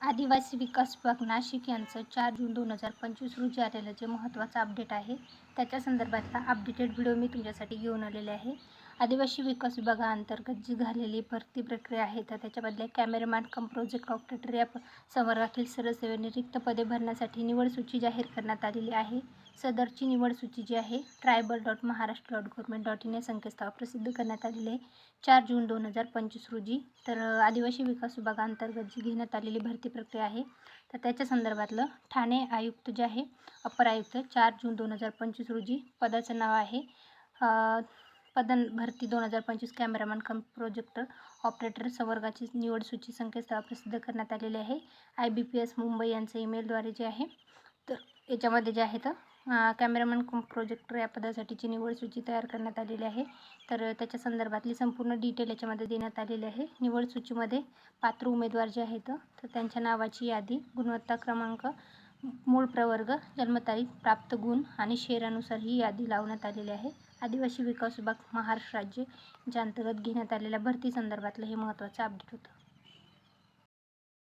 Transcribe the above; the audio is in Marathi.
आदिवासी विकास विभाग नाशिक यांचं चार जून दोन हजार पंचवीस रोजी आलेलं जे महत्त्वाचं अपडेट आहे त्याच्या संदर्भातला अपडेटेड व्हिडिओ मी तुमच्यासाठी घेऊन आलेले आहे. आदिवासी विकास विभागाअंतर्गत जी झालेली भरती प्रक्रिया आहे तर त्याच्याबदले कॅमेरामॅन कम प्रोजेक्ट ऑपरेटर या संवर्गातील सरसेवेने रिक्त पदे भरण्यासाठी निवड सूची जाहीर करण्यात आलेली आहे. सदरची निवड सूची जी आहे tribal dot Maharashtra dot government dot in या संकेतस्थळावर प्रसिद्ध करण्यात आलेली आहे. चार जून दोन हजार पंचवीस रोजी तर आदिवासी विकास विभागाअंतर्गत जी घेण्यात आलेली भरती प्रक्रिया आहे तर त्याच्या संदर्भातलं ठाणे आयुक्त जे आहे अपर आयुक्त चार जून दोन हजार पंचवीस रोजी पदाचं नाव आहे पदन भरती दोन हजार पंचवीस कॅमेरामॅन कम प्रोजेक्टर ऑपरेटर संवर्गाची निवड सूची संकेतस्थळावर प्रसिद्ध करण्यात आलेली आहे. I B P S Mumbai यांचं ईमेलद्वारे जे आहे तर याच्यामध्ये जे आहे तर कॅमेरामॅन कम प्रोजेक्टर या पदासाठीची निवड सूची तयार करण्यात आलेली आहे. तर त्याच्या संदर्भातली संपूर्ण डिटेल याच्यामध्ये देण्यात आलेली आहे. निवड सूचीमध्ये पात्र उमेदवार जे आहेत तर त्यांच्या नावाची यादी गुणवत्ता क्रमांक मूळ प्रवर्ग जन्मतारीख प्राप्त गुण आणि शेरानुसार ही यादी लावण्यात आलेली आहे. आदिवासी विकास विभाग महाराष्ट्र राज्य यांच्या अंतर्गत घेण्यात आलेल्या भरती संदर्भातलं हे महत्त्वाचं अपडेट होतं.